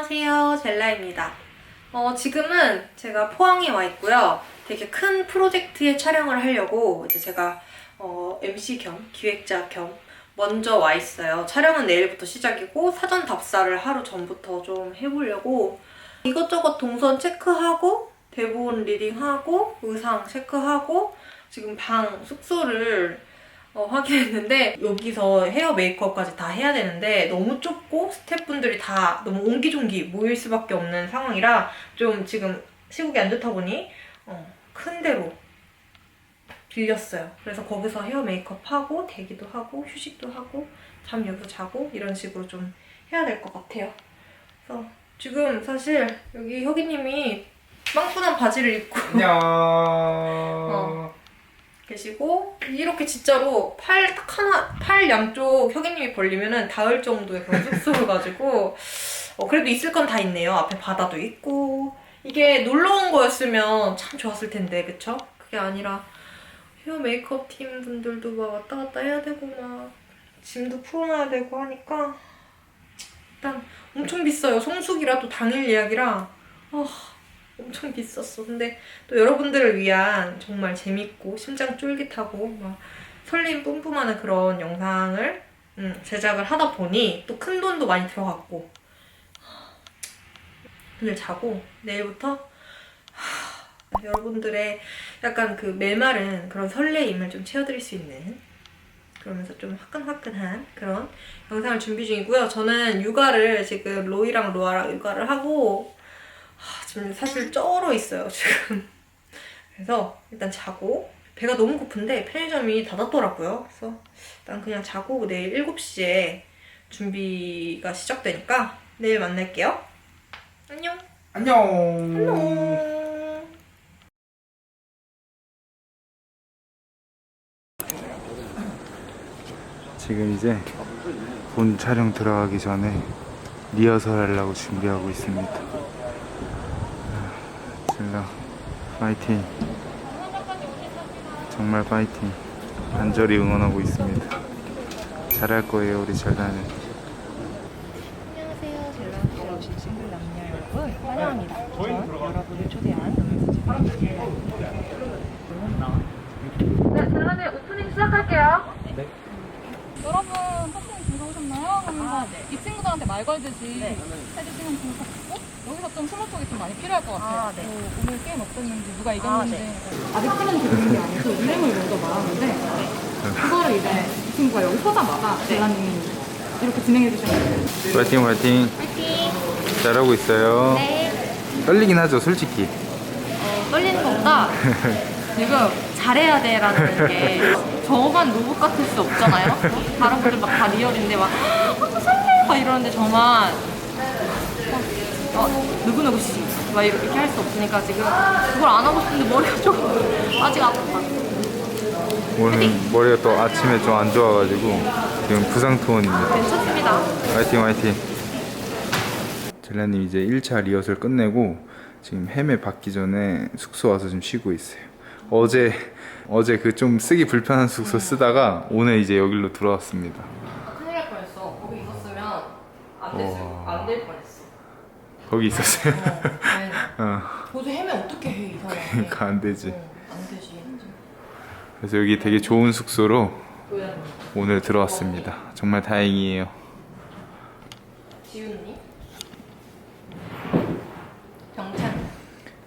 안녕하세요. 젤라입니다. 어, 지금은 제가 포항에 와 있고요. 되게 큰 프로젝트의 촬영을 하려고 이제 제가 어, MC 겸 기획자 겸 먼저 와 있어요. 촬영은 내일부터 시작이고 사전 답사를 하루 전부터 좀 해보려고 이것저것 동선 체크하고 대본 리딩하고 의상 체크하고 지금 방 숙소를 어, 확인했는데 여기서 헤어 메이크업까지 다 해야 되는데 너무 좁고 스태프분들이 다 너무 옹기종기 모일 수밖에 없는 상황이라 좀 지금 시국이 안 좋다 보니 어, 큰 데로 빌렸어요. 그래서 거기서 헤어 메이크업 하고 대기도 하고 휴식도 하고 잠 여기서 자고 이런 식으로 좀 해야 될 것 같아요. 그래서 지금 사실 여기 혁이님이 빵꾸난 바지를 입고 안녕. 어. 계시고 이렇게 진짜로 팔 딱 하나 팔 양쪽 혁이님이 벌리면은 닿을 정도의 그런 숙소를 가지고 어, 그래도 있을 건 다 있네요. 앞에 바다도 있고 이게 놀러 온 거였으면 참 좋았을 텐데 그쵸? 그게 아니라 헤어 메이크업 팀 분들도 막 왔다 갔다 해야 되고 막 짐도 풀어놔야 되고 하니까 일단 엄청 비싸요. 성수기라 또 당일 예약이라 아 엄청 비쌌어. 근데 또 여러분들을 위한 정말 재밌고 심장 쫄깃하고 막 설렘 뿜뿜하는 그런 영상을 음, 제작을 하다 보니 또 큰 돈도 많이 들어갔고 오늘 자고 내일부터 하, 여러분들의 약간 그 메마른 그런 설레임을 좀 채워드릴 수 있는 그러면서 좀 화끈화끈한 그런 영상을 준비 중이고요. 저는 육아를 지금 로이랑 로아랑 육아를 하고 하, 지금 사실 쩔어 있어요 지금. 그래서 일단 자고 배가 너무 고픈데 편의점이 닫았더라고요. 그래서 일단 그냥 자고 내일 7시에 준비가 시작되니까 내일 만날게요. 안녕. 안녕. 안녕. 지금 이제 본 촬영 들어가기 전에 리허설 하려고 준비하고 있습니다. 아, 젤라 파이팅. 정말 파이팅. 간절히 응원하고 있습니다. 잘할 거예요 우리 젤라는. 안녕하세요. 젤라우스에 오신 싱글 남녀 여러분 환영합니다. 전 여러분을 초대한 네, 젤라님 오프닝 시작할게요. 여러분 학생 즐거우셨나요? 하면서 이 친구들한테 말 걸듯이 해주시면 좋을 것 같고 여기서 좀 스몰 톡이 좀 많이 필요할 것 같아요. 아, 네. 뭐 오늘 게임 어땠는지 누가 이겼는지 네. 아직 팀은 되는 게 아니고 이름을 먼저 말하는데 그거를 이제 이 친구가 여기 서자마자 대라님이 이렇게 진행해 주시면 돼요. 파이팅 파이팅. 잘하고 있어요. 떨리긴 하죠 솔직히. 떨리는 것보다 지금 잘해야 돼라는 게 저만 로봇 같을 수 없잖아요. 다른 분들 막 다 리얼인데 막 아, 설레 막 이러는데 저만 어, 누구누구 씨. 막 이렇게 할 수 없으니까 지금 그걸 안 하고 싶은데 머리가 좀 아직 아파. 오늘 머리가 또 아침에 좀 안 좋아가지고 지금 부상 투혼입니다. 괜찮습니다. 화이팅 화이팅 젤라님 이제 1차 리허설 끝내고 지금 헤매 받기 전에 숙소 와서 좀 쉬고 있어요 어제 어제 그 좀 쓰기 불편한 숙소 쓰다가 오늘 이제 여기로 들어왔습니다 큰일 날 뻔했어. 거기 있었으면 안 됐을- 뻔했어. 거기 있었어요 어, 도저히 해면 어떻게 해, 이 사람. 그러니까 안 되지 안 되지. 그래서 여기 되게 좋은 숙소로 오늘 들어왔습니다 정말 다행이에요 지훈님? 병찬.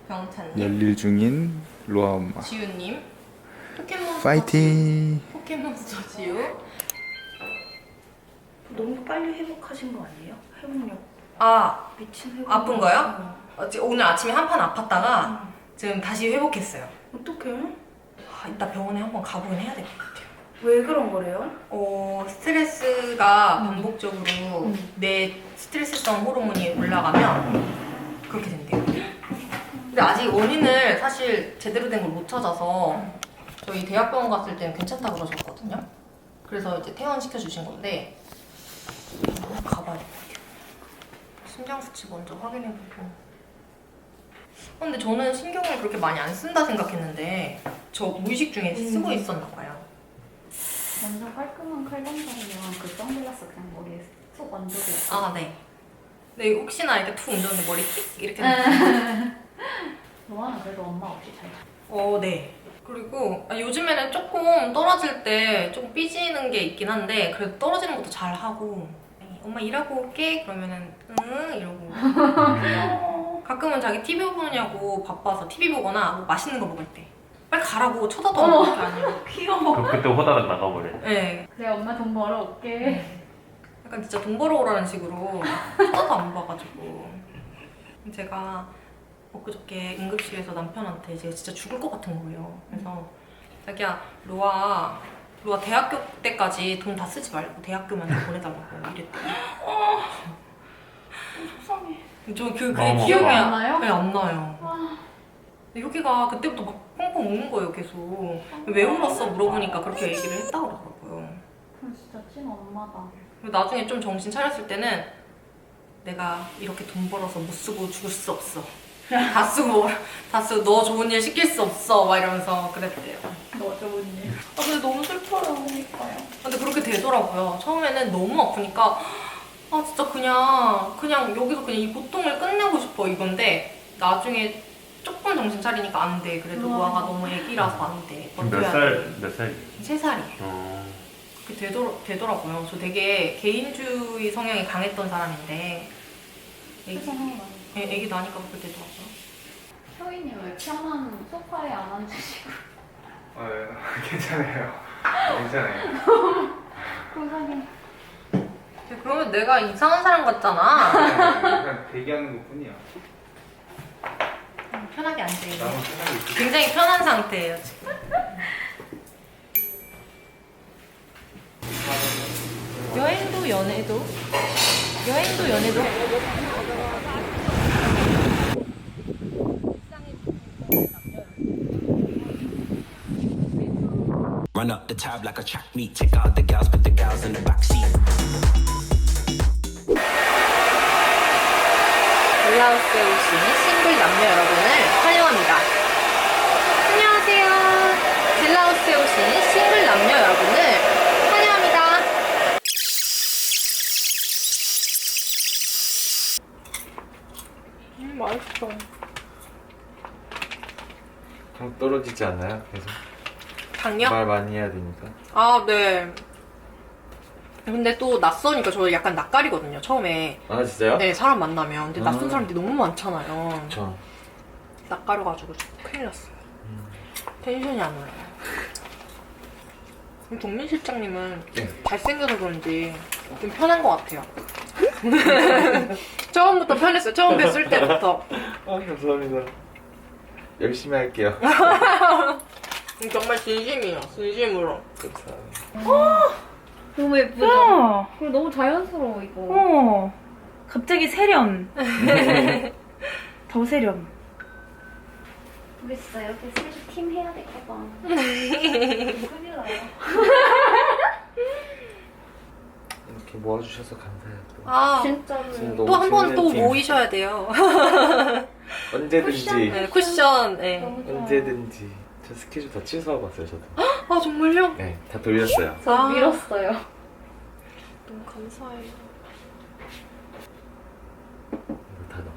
병찬님? 열일 중인 로아 엄마 지훈님? 포켓몬스터 파이팅 지우. 포켓몬스터 지우? 너무 빨리 회복하신 거 아니에요? 회복력 아 미친 회복. 아픈 거요? 어, 지- 오늘 아침에 한 판 아팠다가 지금 다시 회복했어요. 어떡해? 아, 이따 병원에 한번 가보긴 해야 될 것 같아요. 왜 그런 거래요? 어, 스트레스가 반복적으로 내 스트레스성 호르몬이 올라가면 그렇게 된대요. 근데 아직 원인을 사실 제대로 된 걸 못 찾아서 저희 대학병원 갔을 때는 괜찮다 그러셨거든요. 그래서 이제 퇴원시켜 주신 건데 한번 가봐야 될 것 같아요. 심장 수치 먼저 확인해보고. 어, 근데 저는 신경을 그렇게 많이 안 쓴다 생각했는데 저 무의식 중에 쓰고 있었나 봐요. 완전 깔끔한 칼럼자이랑 그 선글라스 그냥 머리에 쏙 얹어져 있어. 아, 네. 네, 혹시나 이렇게 툭 얹었는데 머리 킥 이렇게. 너와는 그래도 엄마 없이 잘 어, 네. 그리고 아, 요즘에는 조금 떨어질 때 조금 삐지는 게 있긴 한데 그래도 떨어지는 것도 잘 하고 네, 엄마 일하고 올게. 그러면은 응 이러고. 가끔은 자기 TV 보느냐고 바빠서 TV 보거나 뭐 맛있는 거 먹을 때. 빨리 가라고 쳐다도 안 보는 게 아니라 귀여워. 그, 그때 호다닥 나가버려. 네. 그래 엄마 돈 벌어 올게. 약간 진짜 돈 벌어오라는 식으로 쳐다도 안 봐가지고. 제가 엊그저께 응급실에서 남편한테 제가 진짜 죽을 것 같은 거예요. 그래서 자기야 로아 로아 대학교 때까지 돈 다 쓰지 말고 대학교만 좀 보내달라고 이랬더니 속상해 저그 그게 기억이. 안 안 나요? 네, 안 나요. 근데 효기가 그때부터 막 펑펑 우는 거예요 계속 왜 울었어 물어보니까 그렇게 얘기를 했다고 그러더라고요. 그럼 진짜 찐 엄마다 그리고 나중에 좀 정신 차렸을 때는 내가 이렇게 돈 벌어서 못 쓰고 죽을 수 없어. 다 쓰고 다 쓰고 너 좋은 일 시킬 수 없어 막 이러면서 그랬대요. 너 좋은 일 아 근데 너무 슬퍼요. 그러니까요. 근데 그렇게 되더라고요. 처음에는 너무 아프니까 아 진짜 그냥 그냥 여기서 그냥 이 고통을 끝내고 싶어 이건데 나중에 조금 정신 차리니까 안 돼. 그래도 우와. 노아가 너무 애기라서 안 돼. 몇 살, 돼. 몇 살? 세 살이. 어. 그렇게 되더, 되더라고요. 저 되게 개인주의 성향이 강했던 사람인데 애기, 세상에 애, 애기 나니까 그렇게 되더라고요. 효인이 왜 편한 소파에 안 앉으시고 아, 괜찮아요. 괜찮아요. 세상에 그러면 내가 이상한 사람 같잖아. 그냥 대기하는 것 뿐이야. 편하게 앉아요. 나만 편하게. 굉장히 편한 상태예요 지금. 여행도 연애도 여행도 연애도 Run up the tab like a track meet. Take out the gals, put the gals in the backseat. 블라우스에 오신 싱글 남녀 여러분을 환영합니다. 안녕하세요. 딜라우스에 오신 싱글 남녀 여러분을 환영합니다. 음, 맛있어. 당 떨어지지 않나요? 계속 당뇨? 말 많이 해야 되니까. 아, 네. 근데 또 낯서니까 저 약간 낯가리거든요, 처음에. 아 진짜요? 네, 사람 만나면. 근데 낯선 아. 사람들이 너무 많잖아요. 저 낯가려가지고 좀 큰일 났어요. 텐션이 안 올라요. 동민 실장님은 네. 잘생겨서 그런지 좀 편한 것 같아요. 처음부터 편했어요. 처음 뵀을 때부터. 아 감사합니다. 열심히 할게요. 정말 진심이에요. 진심으로. 감사합니다. 너무 예쁘죠? 어, 그리고 너무 자연스러워 이거 어. 갑자기 세련. 더 세련. 진짜 이렇게 셋이 팀 해야 될까봐 큰일 나요 이렇게 모아주셔서 감사해요. 또. 아, 진짜로 지금 또 너무 한번또 재밌는 팀. 모이셔야 돼요. 언제든지 네, 쿠션. 네. 너무 좋아요 언제든지 저 스케줄 다 취소하고 왔어요 저도. 아, 정말요? 네, 다 돌렸어요. 저 아. 밀었어요 너무 감사해요. 이거 다 넣어.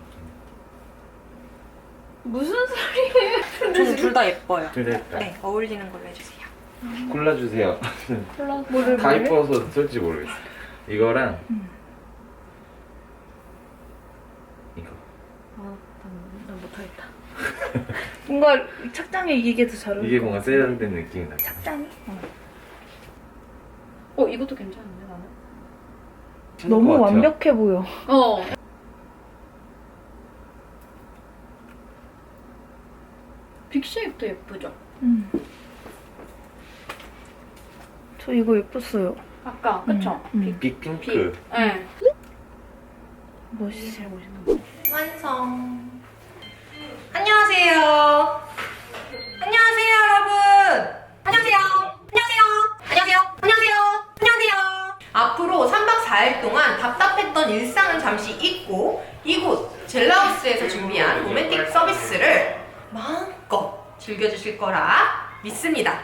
무슨 소리예요 저는 둘 다 예뻐요. 그랬다. 네, 어울리는 걸로 해주세요. 골라주세요. 플러스 다 이뻐서 솔직히 모르겠어. 이거랑 이거. 난 못하겠다. 뭔가 착장에 이게 더 잘 어울려. 이게 뭔가 세련된 느낌이 나. 착장이? 어. 어 이것도 괜찮은데 나는 너무 완벽해 보여. 어 빅쉐입도 예쁘죠? 음. 저 이거 예뻤어요. 아까 그쵸? 음. 빅핑크. 네. 멋있어. 완성. 안녕하세요. 안녕하세요, 여러분. 안녕하세요. 안녕하세요. 안녕하세요. 안녕하세요. 안녕하세요. 앞으로 3박 4일 동안 답답했던 일상은 잠시 잊고 이곳 젤라우스에서 준비한 로맨틱 서비스를 마음껏 즐겨주실 거라 믿습니다.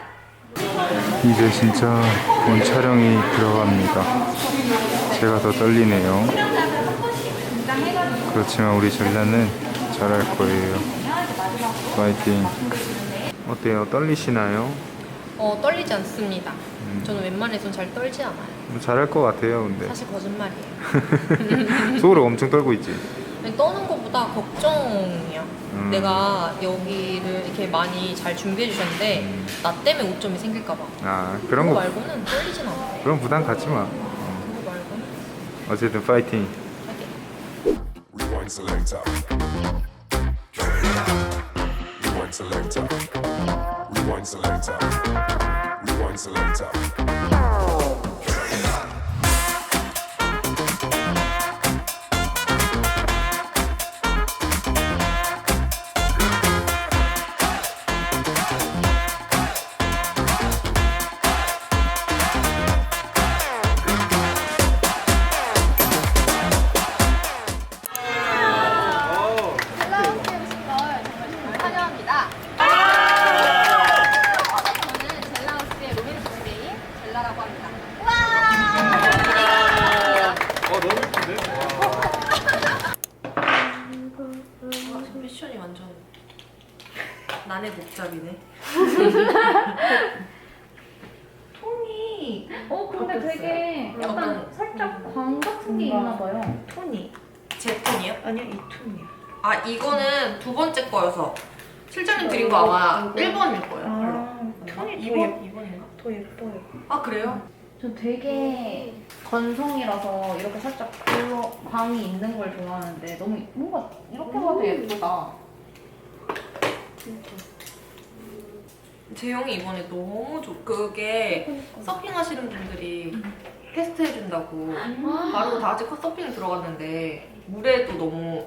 이제 진짜 본 촬영이 들어갑니다. 제가 더 떨리네요. 그렇지만 우리 전라는 잘할 거예요. 파이팅. 어때요? 떨리시나요? 어 떨리지 않습니다. 저는 웬만해선 잘 떨지 않아요. 뭐 잘할 것 같아요, 근데. 사실 거짓말이에요. 속으로 엄청 떨고 있지. 근데 떠는 것보다 걱정이야. 음. 내가 여기를 이렇게 많이 잘 준비해 주셨는데 나 때문에 오점이 생길까 봐. 아 그런 그거 거 말고는 떨리진 않아. 그런 부담 갖지 마. 그거 말고는 어쨌든 파이팅. 하게. Rewind selector. Rewind selector. Rewind selector. Rewind selector. 아, 패션이 완전 난의 복잡이네. 톤이 어 근데 되게 약간 살짝 광 같은 게 있나 봐요. 톤이 제 톤이요? 아니요 이 톤이요. 아 이거는 두 번째 거여서 실장님 드린 거 아마 1번일 거예요. 아 톤이 더, 2번? 예, 2번인가? 더 예뻐요. 아 그래요? 저 되게 건성이라서 이렇게 살짝 그 광이 있는 걸 좋아하는데 너무 뭔가 이렇게 봐도 예쁘다. 제형이 이번에 너무 좋. 그게 서핑 하시는 분들이 테스트 해준다고 바로 다 같이 서핑 들어갔는데 물에도 너무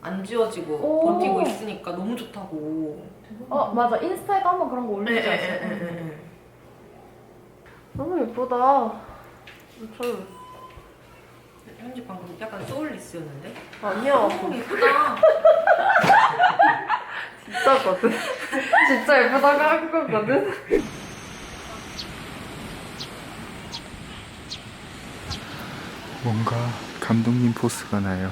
안 지워지고 오. 버티고 있으니까 너무 좋다고. 어 맞아 인스타에도 한번 그런 거 올리지 않았어요? 네. 너무 예쁘다. 저 현지 방금 약간 소울리스였는데? 아니야. 너무 예쁘다. 진짜거든. 진짜 예쁘다고 한 거거든. 뭔가 감독님 포스가 나요.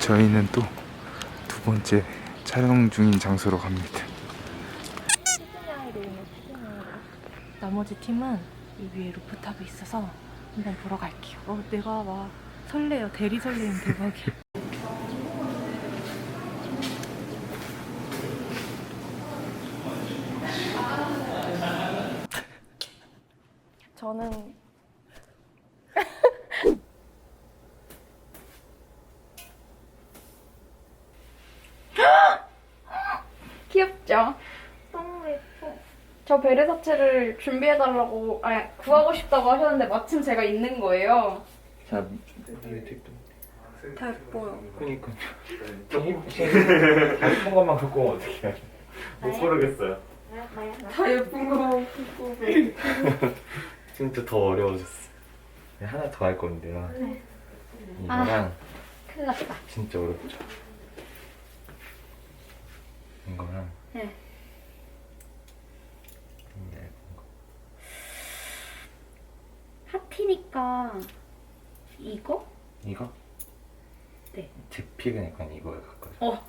저희는 또 두 번째 촬영 중인 장소로 갑니다. 나머지 팀은 이 위에 루프탑이 있어서 한번 보러 갈게요. 어, 내가 막 설레요. 대리 설레임 대박이야. 저는 귀엽죠? 너무 예뻐. 저 베르사체를 준비해달라고, 아니, 구하고 싶다고 하셨는데 마침 제가 있는 거예요. 자, 다 예뻐요. 그니까. 좀 예쁜 다 예쁜 것만 갖고 오면 어떡해. 못 고르겠어요. 다 예쁜 거 보고. 진짜 더 어려워졌어. 하나 더 할 건데요. 이거랑 큰일 났다. 진짜 어렵죠. 이거랑 네. 거. 하티니까 이거? 이거? 네. 제 픽은 약간 이거에 가까워.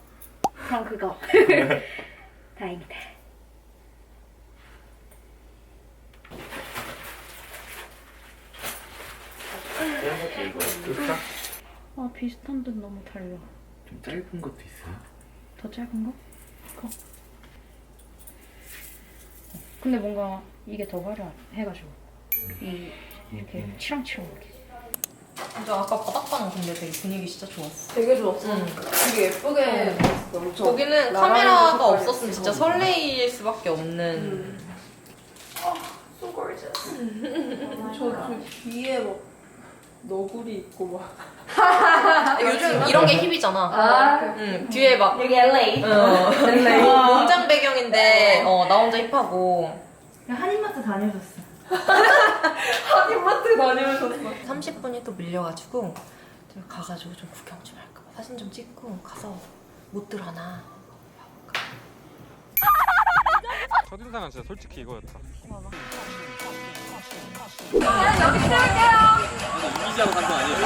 그럼 그거. 다행이다. 이거? 아 비슷한 듯 너무 달라. 좀 짧은 것도 있어요. 더 짧은 거? 이거. 근데 뭔가 이게 더 화려해가지고 이 이렇게 음. 치렁치렁하게. 진짜 아까 바닥방 근데 되게 분위기 진짜 좋았어. 되게 좋았어. 응. 되게 예쁘게 봤어. 저기는 카메라가 없었으면 진짜 설레일 수밖에 없는. 저 뒤에 막 너구리 있고 막. 요즘 이런 게 힙이잖아. 응, 뒤에 막 여기 LA. 어, 공장 배경인데 어, 나 혼자 힙하고 한인마트 다녀줬어. 한인마트 다니면서 30분이 또 밀려가지고 제가 가가지고 좀 구경 좀 할까 봐 사진 좀 찍고 가서 못 들어나 첫인상은 진짜 솔직히 이거였다. 이지하고 간거 아니에요?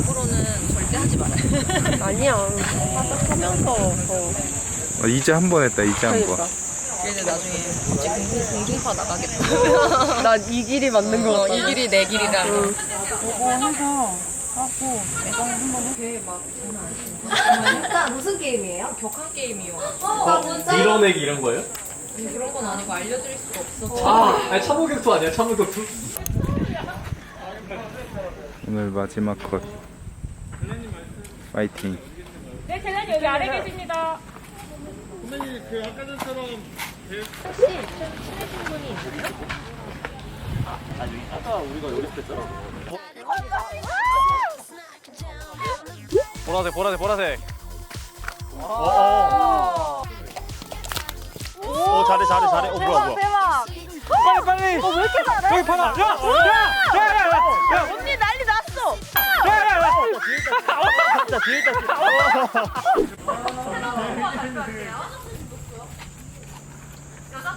앞으로는 절대 하지 말아요. 아니야. 하면서 더 어, 이제 한 번 했다 이제 한 번. 얘네 나중에 공중, 공중파 나가겠다. 나 이 길이 맞는 거 같아. 이 길이 내 길이다. 일단 무슨 게임이에요? 격한 게임이요. 밀어내기 이런 거예요? 그런 건 아니고 알려드릴 수가 없어. 아, 아니 참호격투 아니야 참호격투? 오늘 마지막 컷. 파이팅. 네, 계단이 여기 아래 계십니다. 보라색 보라색 보라색 어, 오 잘해 잘해 잘해. 어 뭐야 뭐야. 대박. 빨리 빨리. 어왜 이렇게 잘해? 여기 봐라. 야 야 야 야야 언니 난리 났어. 야야야. 진짜 뒤에 있다. 제가